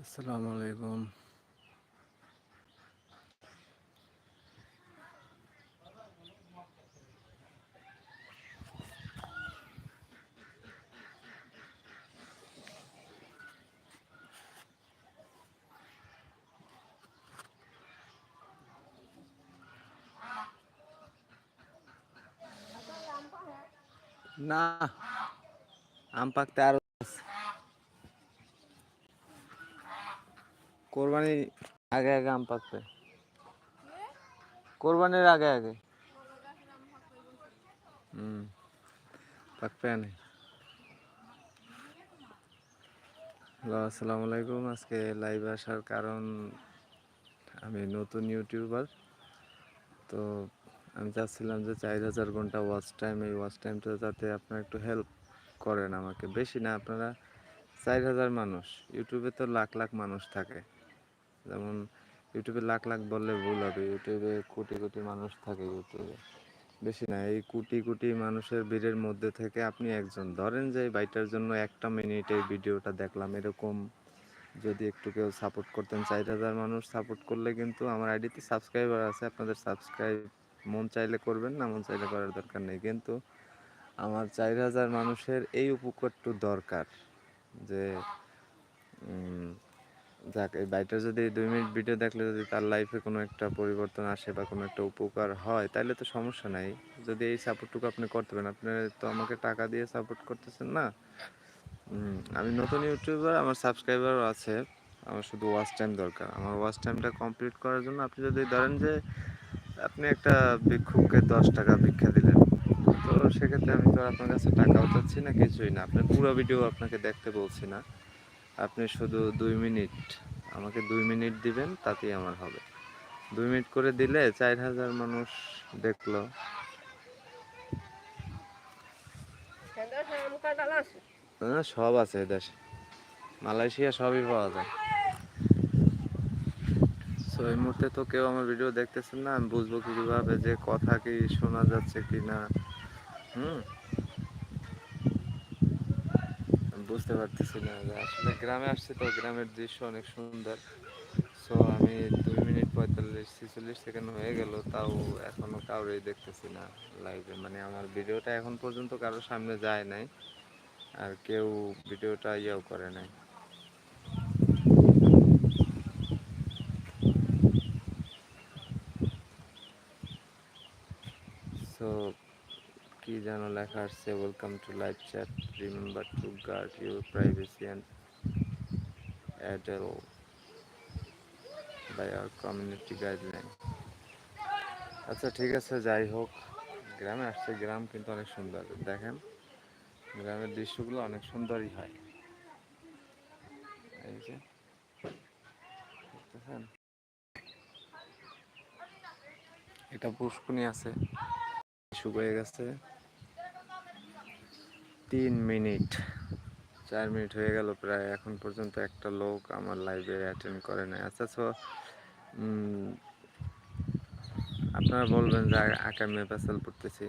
আসসালামু আলাইকুম। না আম পাকতে আরও আছে। কোরবানি আগে আগে আম পাকবে। কোরবানির আগে আগে। হুম পাকবে না হ্যালো আসসালামু আলাইকুম। আজকে লাইভ আসার কারণ আমি নতুন ইউটিউবার। তো আমি চাচ্ছিলাম যে চার হাজার ঘণ্টা ওয়াচ টাইম এই ওয়াচ টাইমটা যাতে আপনারা একটু হেল্প করেন আমাকে। বেশি না আপনারা চার হাজার মানুষ। ইউটিউবে তো লাখ লাখ মানুষ থাকে। যেমন ইউটিউবে লাখ লাখ বললে ভুল হবে, ইউটিউবে কোটি কোটি মানুষ থাকে ইউটিউবে। বেশি না, এই কোটি কোটি মানুষের ভিড়ের মধ্যে থেকে আপনি একজন। ধরেন যে এই বাইটার জন্য একটা মিনিট ভিডিওটা দেখলাম, এরকম যদি একটু কেউ সাপোর্ট করতেন। চার হাজার মানুষ সাপোর্ট করলে কিন্তু আমার আইডিতে সাবস্ক্রাইবার আছে, আপনাদের সাবস্ক্রাইব মন চাইলে করবেন, না মন চাইলে করার দরকার নেই। কিন্তু আমার চার হাজার মানুষের এই উপকারটু দরকার যে যাক এই বাইটা যদি দুই মিনিট ভিডিও দেখলে যদি তার লাইফে কোনো একটা পরিবর্তন আসে বা কোনো একটা উপকার হয় তাহলে তো সমস্যা নাই। যদি এই সাপোর্টটুকু আপনি করতে পারেন, আপনি তো আমাকে টাকা দিয়ে সাপোর্ট করতেছেন না? আমি নতুন ইউটিউবার আমার সাবস্ক্রাইবারও আছে। আমার শুধু ওয়াচ টাইম দরকার। আমার ওয়াচ টাইমটা কমপ্লিট করার জন্য আপনি যদি ধরেন যে আপনি একটা ভিক্ষুককে দশ টাকা ভিক্ষা দিলেন, তো সেক্ষেত্রে আমি তো আপনার কাছে টাকাও চাচ্ছি না, কিছুই না। আপনার পুরো ভিডিও আপনাকে দেখতে বলছি না। আপনি শুধু দুই মিনিট, আমাকে দুই মিনিট দিবেন, তাতেই আমার হবে। দুই মিনিট করে দিলে চার হাজার মানুষ দেখল। সব আছে দেশে। মালয়েশিয়া সবই পাওয়া যায়। তো এই মুহূর্তে তো কেউ আমার ভিডিও দেখতেছেন না, আমি বুঝব কীভাবে, যে কথা কি শোনা যাচ্ছে কি না। হুম? বুঝতে পারতেছি না যে আসলে গ্রামে আসছে তো গ্রামের দৃশ্য অনেক সুন্দর। সো আমি দুই মিনিট পঁয়তাল্লিশ, ছেচল্লিশ সেকেন্ড হয়ে গেল, তাও এখনও কাউরেই দেখতেছি না লাইভে মানে আমার ভিডিওটা এখন পর্যন্ত কারোর সামনে যায় নাই, আর কেউ ভিডিওটা ইয়েও করে নাই সো কি যেন লেখা আসছে welcome to live chat remember to guard your privacy and Adele by our community guideline আচ্ছা ঠিক আছে, যাই হোক, গ্রামে আসছে, গ্রাম কিন্তু অনেক সুন্দর। দেখেন, গ্রামের দৃশ্যগুলো অনেক সুন্দরই হয়। এই যে এটা পুষ্কুনি আছে, শুকিয়ে গেছে। তিন মিনিট। চার মিনিট হয়ে গেল প্রায়। এখন পর্যন্ত একটা লোক আমার লাইভে অ্যাটেন্ড করে নাই। আচ্ছা সো আপনারা বলবেন যে আকামে পেশাল পড়তেছি